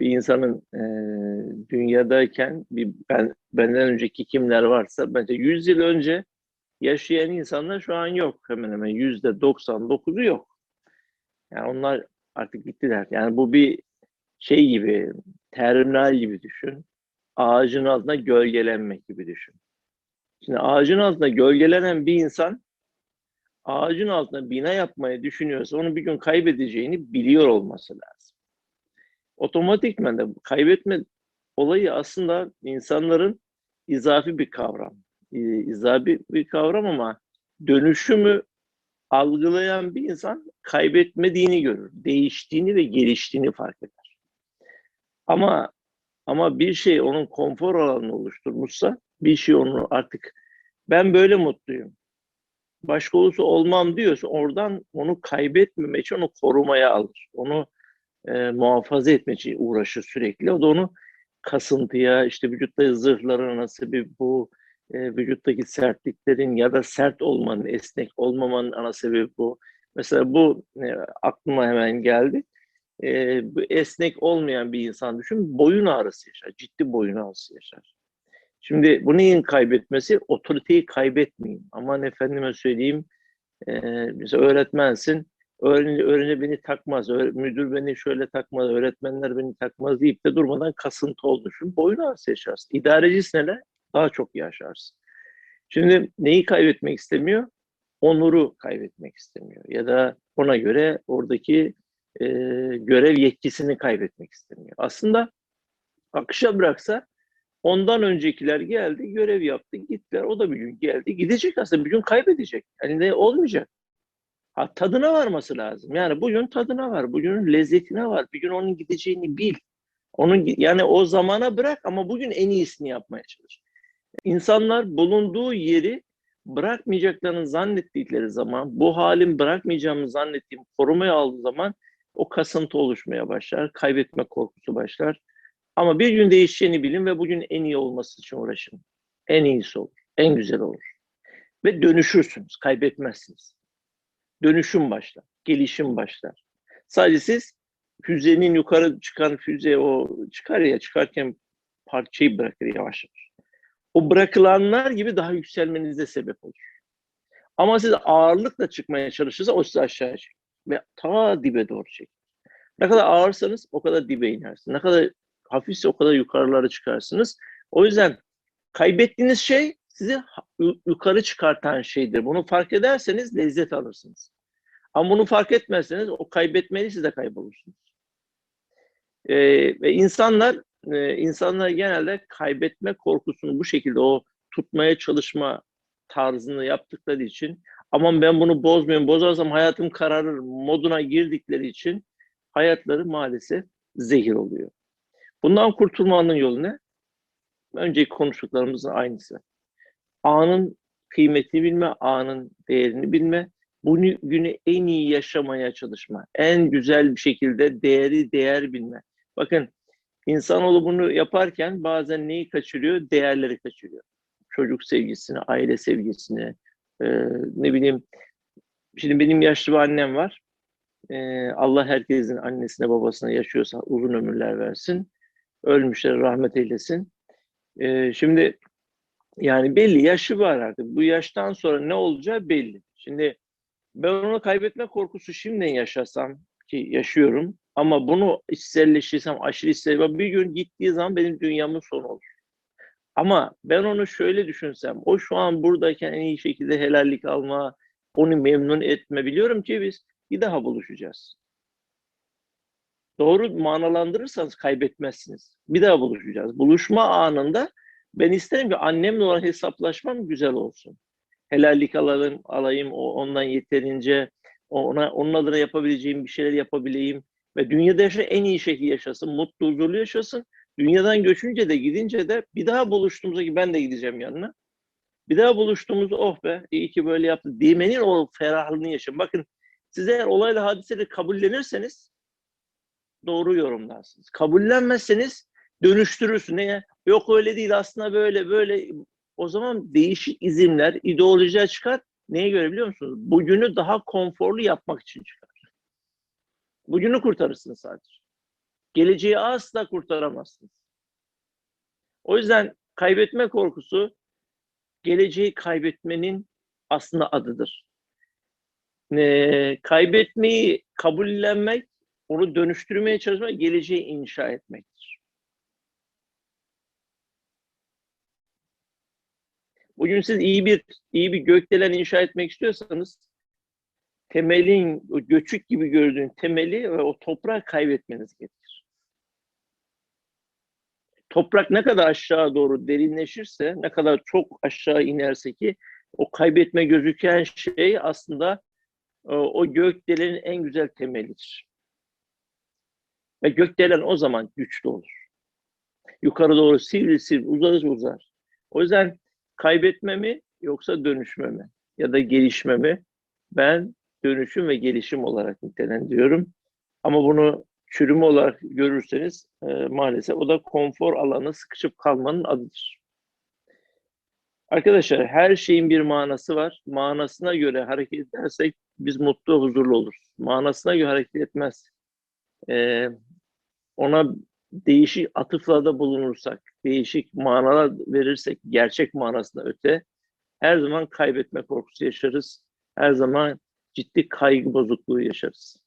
bir insanın e, dünyadayken bir ben benden önceki kimler varsa bence 100 yıl önce yaşayan insanlar şu an yok. Hemen hemen yüzde 99'u yok. Yani onlar artık gittiler. Yani bu bir şey gibi, terminal gibi düşün. Ağacın altında gölgelenmek gibi düşün. Şimdi ağacın altında gölgelenen bir insan ağacın altında bina yapmayı düşünüyorsa onu bir gün kaybedeceğini biliyor olması lazım. Otomatikman da kaybetme olayı aslında insanların izafi bir kavram. Ee, İzafi bir kavram ama dönüşümü algılayan bir insan kaybetmediğini görür. Değiştiğini ve geliştiğini fark eder. Ama ama bir şey onun konfor alanını oluşturmuşsa bir şey onu artık ben böyle mutluyum. Başka olursa olmam diyorsa oradan onu kaybetmemek için onu korumaya alır. Onu e, muhafaza etmek için sürekli. O da onu kasıntıya, işte vücutta zırhların nasıl bir bu e, vücuttaki sertliklerin ya da sert olmanın, esnek olmamanın ana sebebi bu. Mesela bu e, aklıma hemen geldi. E, bu esnek olmayan bir insan düşün, boyun ağrısı yaşar, ciddi boyun ağrısı yaşar. Şimdi bu neyin kaybetmesi? Otoriteyi kaybetmeyin. Aman efendime söyleyeyim, e, mesela öğretmensin, öğrenci, öğrenci beni takmaz, müdür beni şöyle takmaz, öğretmenler beni takmaz deyip de durmadan kasıntı olmuşum. Boyun ağrısı yaşarsın. İdarecisin hele daha çok yaşarsın. Şimdi neyi kaybetmek istemiyor? Onuru kaybetmek istemiyor. Ya da ona göre oradaki e, görev yetkisini kaybetmek istemiyor. Aslında akışa bıraksa ondan öncekiler geldi, görev yaptı, gittiler. O da bir gün geldi, gidecek aslında. Bir gün kaybedecek. Yani ne olmayacak. Ha, tadına varması lazım. Yani bugün tadına var, bugün lezzetine var. Bir gün onun gideceğini bil. Onun yani o zamana bırak ama bugün en iyisini yapmaya çalış. İnsanlar bulunduğu yeri bırakmayacaklarını zannettikleri zaman, bu halin bırakmayacağımı zannettiğim korumaya aldığı zaman o kasıntı oluşmaya başlar, kaybetme korkusu başlar. Ama bir gün değişeceğini bilin ve bugün en iyi olması için uğraşın. En iyisi olur, en güzel olur. Ve dönüşürsünüz, kaybetmezsiniz. Dönüşüm başlar, gelişim başlar. Sadece siz füzenin yukarı çıkan füze o çıkar ya çıkarken parçayı bırakır yavaş yavaş. O bırakılanlar gibi daha yükselmenize sebep olur. Ama siz ağırlıkla çıkmaya çalışırsa o sizi aşağı çeker. Ve ta dibe doğru çeker. Ne kadar ağırsanız o kadar dibe inersiniz. Ne kadar hafifse o kadar yukarılara çıkarsınız. O yüzden kaybettiğiniz şey sizi yukarı çıkartan şeydir. Bunu fark ederseniz lezzet alırsınız. Ama bunu fark etmezseniz o kaybetmeli siz de kaybolursunuz. Ee, ve insanlar e, insanlar genelde kaybetme korkusunu bu şekilde o tutmaya çalışma tarzını yaptıkları için aman ben bunu bozmuyorum, bozarsam hayatım kararır moduna girdikleri için hayatları maalesef zehir oluyor. Bundan kurtulmanın yolu ne? Önceki konuştuklarımızın aynısı. Anın kıymetini bilme, anın değerini bilme, bunu günü en iyi yaşamaya çalışma, en güzel bir şekilde değeri değer bilme. Bakın insanoğlu bunu yaparken bazen neyi kaçırıyor? Değerleri kaçırıyor. Çocuk sevgisini, aile sevgisini, e, ne bileyim. Şimdi benim yaşlı bir annem var. E, Allah herkesin annesine babasına yaşıyorsa uzun ömürler versin. Ölmüşler rahmet eylesin. E, şimdi yani belli yaşı var artık. Bu yaştan sonra ne olacağı belli. Şimdi ben onu kaybetme korkusu şimdiden yaşasam ki yaşıyorum ama bunu içselleştirsem, aşırı içselleştirsem bir gün gittiği zaman benim dünyamın sonu olur. Ama ben onu şöyle düşünsem, o şu an buradayken en iyi şekilde helallik alma, onu memnun etme biliyorum ki biz bir daha buluşacağız. Doğru manalandırırsanız kaybetmezsiniz. Bir daha buluşacağız. Buluşma anında ben isterim ki annemle olan hesaplaşmam güzel olsun. Helallik alalım, alayım, ondan yeterince ona onun adına yapabileceğim bir şeyler yapabileyim ve dünyada yaşa en iyi şekilde yaşasın, mutlu, huzurlu yaşasın. Dünyadan göçünce de gidince de bir daha buluştuğumuzda ki ben de gideceğim yanına. Bir daha buluştuğumuzda oh be iyi ki böyle yaptı demenin o ferahlığını yaşayın. Bakın siz eğer olayla hadiseleri kabullenirseniz doğru yorumlarsınız. Kabullenmezseniz dönüştürürsün. Ne? Yok öyle değil aslında böyle böyle. O zaman değişik izimler, ideolojiler çıkar. Neye göre biliyor musunuz? Bugünü daha konforlu yapmak için çıkar. Bugünü kurtarırsın sadece. geleceği asla kurtaramazsınız. O yüzden kaybetme korkusu geleceği kaybetmenin aslında adıdır. Ee, kaybetmeyi kabullenmek, onu dönüştürmeye çalışmak, geleceği inşa etmektir. Bugün siz iyi bir iyi bir gökdelen inşa etmek istiyorsanız temelin, o göçük gibi gördüğün temeli ve o toprağı kaybetmeniz gerekir. Toprak ne kadar aşağı doğru derinleşirse, ne kadar çok aşağı inerse ki o kaybetme gözüken şey aslında e, o gökdelenin en güzel temelidir. Ve gökdelen o zaman güçlü olur. Yukarı doğru sivri sivri uzar uzar. O yüzden kaybetme mi yoksa dönüşme mi? Ya da gelişme mi? Ben dönüşüm ve gelişim olarak nitelendiriyorum. Ama bunu çürüme olarak görürseniz e, maalesef o da konfor alanı sıkışıp kalmanın adıdır. Arkadaşlar her şeyin bir manası var. Manasına göre hareket edersek biz mutlu, huzurlu oluruz. Manasına göre hareket etmez. E, ona değişik atıflarda bulunursak, değişik manalar verirsek, gerçek manasına öte her zaman kaybetme korkusu yaşarız. Her zaman ciddi kaygı bozukluğu yaşarız.